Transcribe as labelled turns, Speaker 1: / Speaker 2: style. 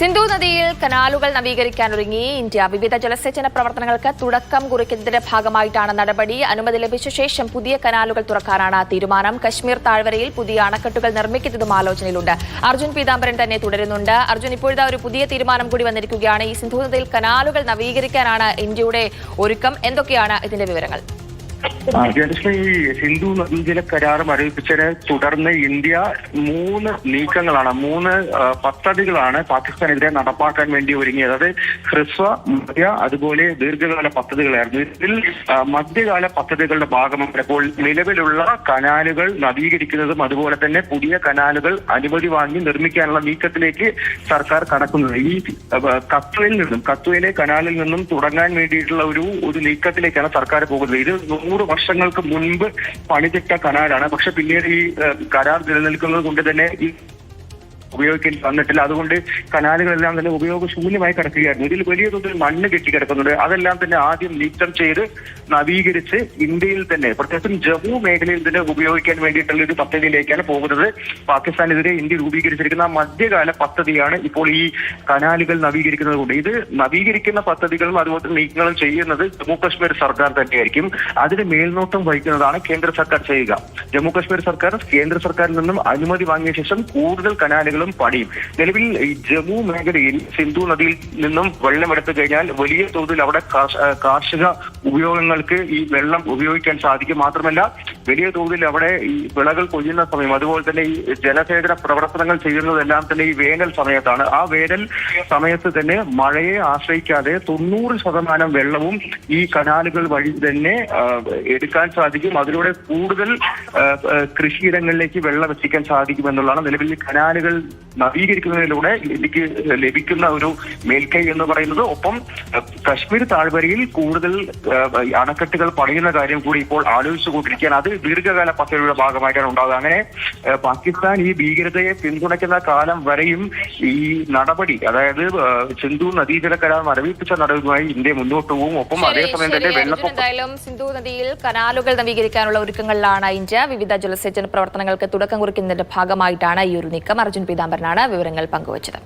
Speaker 1: സിന്ധു നദിയിൽ കനാലുകൾ നവീകരിക്കാനൊരുങ്ങി ഇന്ത്യ വിവിധ ജലസേചന പ്രവർത്തനങ്ങൾക്ക് തുടക്കം കുറിക്കുന്നതിന്റെ ഭാഗമായിട്ടാണ് നടപടി. അനുമതി ലഭിച്ച ശേഷം പുതിയ കനാലുകൾ തുറക്കാനാണ് തീരുമാനം. കശ്മീർ താഴ്വരയിൽ പുതിയ അണക്കെട്ടുകൾ നിർമ്മിക്കുന്നതും ആലോചനയിലുണ്ട്. അർജുൻ പീതാംബരൻ തന്നെ തുടരുന്നുണ്ട്. അർജുൻ ഇപ്പോഴത്തെ ഒരു പുതിയ തീരുമാനം കൂടി വന്നിരിക്കുകയാണ്. ഈ സിന്ധു നദിയിൽ കനാലുകൾ നവീകരിക്കാനാണ് ഇന്ത്യയുടെ ഒരുക്കം. എന്തൊക്കെയാണ് ഇതിന്റെ വിവരങ്ങൾ?
Speaker 2: ആ, സിന്ധു നദീജല കരാർ മരവിപ്പിച്ചതിനെ തുടർന്ന് ഇന്ത്യ മൂന്ന് നീക്കങ്ങളാണ് മൂന്ന് പദ്ധതികളാണ് പാകിസ്ഥാനെതിരെ നടപ്പാക്കാൻ വേണ്ടി ഒരുങ്ങിയത്. അത് ഹ്രസ്വ മധ്യ അതുപോലെ ദീർഘകാല പദ്ധതികളായിരുന്നു. ഇതിൽ മധ്യകാല പദ്ധതികളുടെ ഭാഗമാണ്. നിലവിലുള്ള കനാലുകൾ നവീകരിക്കുന്നതും അതുപോലെ തന്നെ പുതിയ കനാലുകൾ അനുമതി വാങ്ങി നിർമ്മിക്കാനുള്ള നീക്കത്തിലേക്ക് സർക്കാർ കടക്കുന്നത്. ഈ കത്വയിൽ നിന്നും കത്വയിലെ കനാലിൽ നിന്നും തുടങ്ങാൻ വേണ്ടിയിട്ടുള്ള ഒരു ഒരു നീക്കത്തിലേക്കാണ് സർക്കാർ പോകുന്നത്. ഇത് നൂറ് വർഷങ്ങൾക്ക് മുൻപ് പണിതിട്ട കനാലാണ്. പക്ഷെ പിന്നീട് ഈ കരാർ നിലനിൽക്കുന്നത് കൊണ്ട് തന്നെ ഈ ഉപയോഗിക്കേണ്ടി വന്നിട്ടില്ല. അതുകൊണ്ട് കനാലുകളെല്ലാം തന്നെ ഉപയോഗശൂന്യമായി കിടക്കുകയായിരുന്നു. ഇതിൽ വലിയ തോതിൽ മണ്ണ് കെട്ടിക്കിടക്കുന്നുണ്ട് അതെല്ലാം തന്നെ ആദ്യം നീക്കം ചെയ്ത് നവീകരിച്ച് ഇന്ത്യയിൽ തന്നെ പ്രത്യേകിച്ചും ജമ്മു മേഖലയിൽ തന്നെ ഉപയോഗിക്കാൻ വേണ്ടിയിട്ടുള്ള ഒരു പദ്ധതിയിലേക്കാണ് പോകുന്നത്. പാകിസ്ഥാനെതിരെ ഇന്ത്യ രൂപീകരിച്ചിരിക്കുന്ന മധ്യകാല പദ്ധതിയാണ് ഇപ്പോൾ ഈ കനാലുകൾ നവീകരിക്കുന്നത് കൊണ്ട് ഇത് നവീകരിക്കുന്ന പദ്ധതികളും അതുപോലെ നീക്കങ്ങളും ചെയ്യുന്നത് ജമ്മു കാശ്മീർ സർക്കാർ തന്നെയായിരിക്കും. അതിന് മേൽനോട്ടം വഹിക്കുന്നതാണ് കേന്ദ്ര സർക്കാർ ചെയ്യുക. ജമ്മു കാശ്മീർ സർക്കാർ കേന്ദ്ര സർക്കാരിൽ നിന്നും അനുമതി വാങ്ങിയ ശേഷം കൂടുതൽ കനാലുകളും പണിയും നിലവിൽ ഈ ജമ്മു മേഖലയിൽ സിന്ധു നദിയിൽ നിന്നും വെള്ളമെടുത്തു കഴിഞ്ഞാൽ വലിയ തോതിൽ അവിടെ കാർഷിക ഉപയോഗങ്ങൾക്ക് ഈ വെള്ളം ഉപയോഗിക്കാൻ സാധിക്കും. മാത്രമല്ല വലിയ തോതിൽ അവിടെ ഈ വിളകൾ കൊയ്യുന്ന സമയം അതുപോലെ തന്നെ ഈ ജലസേചന പ്രവർത്തനങ്ങൾ ചെയ്യുന്നതെല്ലാം തന്നെ ഈ വേനൽ സമയത്താണ്. ആ വേനൽ സമയത്ത് തന്നെ മഴയെ ആശ്രയിക്കാതെ തൊണ്ണൂറ് ശതമാനം വെള്ളവും ഈ കനാലുകൾ വഴി തന്നെ എടുക്കാൻ സാധിക്കും. അതിലൂടെ കൂടുതൽ കൃഷിയിടങ്ങളിലേക്ക് വെള്ളം എത്തിക്കാൻ സാധിക്കുമെന്നുള്ളതാണ് നിലവിൽ കനാലുകൾ നവീകരിക്കുന്നതിലൂടെ എനിക്ക് ലഭിക്കുന്ന ഒരു മേൽക്കൈ എന്ന് പറയുന്നത് ഒപ്പം കശ്മീർ താഴ്വരയിൽ കൂടുതൽ അണക്കെട്ടുകൾ പണിയുന്ന കാര്യം കൂടി ഇപ്പോൾ ആലോചിച്ചു ആലോചിച്ചുകൊണ്ടിരിക്കുകയാണ് അത് ദീർഘകാല പദ്ധതിയുടെ ഭാഗമായിട്ടാണ് ഉണ്ടാകുക അങ്ങനെ പാകിസ്ഥാൻ ഈ ഭീകരതയെ പിന്തുണയ്ക്കുന്ന കാലം വരെയും ഈ നടപടി അതായത് സിന്ധു നദീജല കരാർ മരവിപ്പിച്ച നടപടിയുമായി ഇന്ത്യ മുന്നോട്ട് പോകും ഒപ്പം അതേസമയം തന്നെ വെള്ളപ്പൊക്കം
Speaker 1: സിന്ധു നദിയിൽ കനാലുകൾ നവീകരിക്കാനുള്ള ഒരുക്കങ്ങളിലാണ് ഇന്ത്യ. വിവിധ ജലസേചന പ്രവർത്തനങ്ങൾക്ക് തുടക്കം കുറിക്കുന്നതിന്റെ ഭാഗമായിട്ടാണ് ഈ ഒരു നീക്കം. അർജുൻ പീതാംബരനാണ് വിവരങ്ങൾ പങ്കുവച്ചത്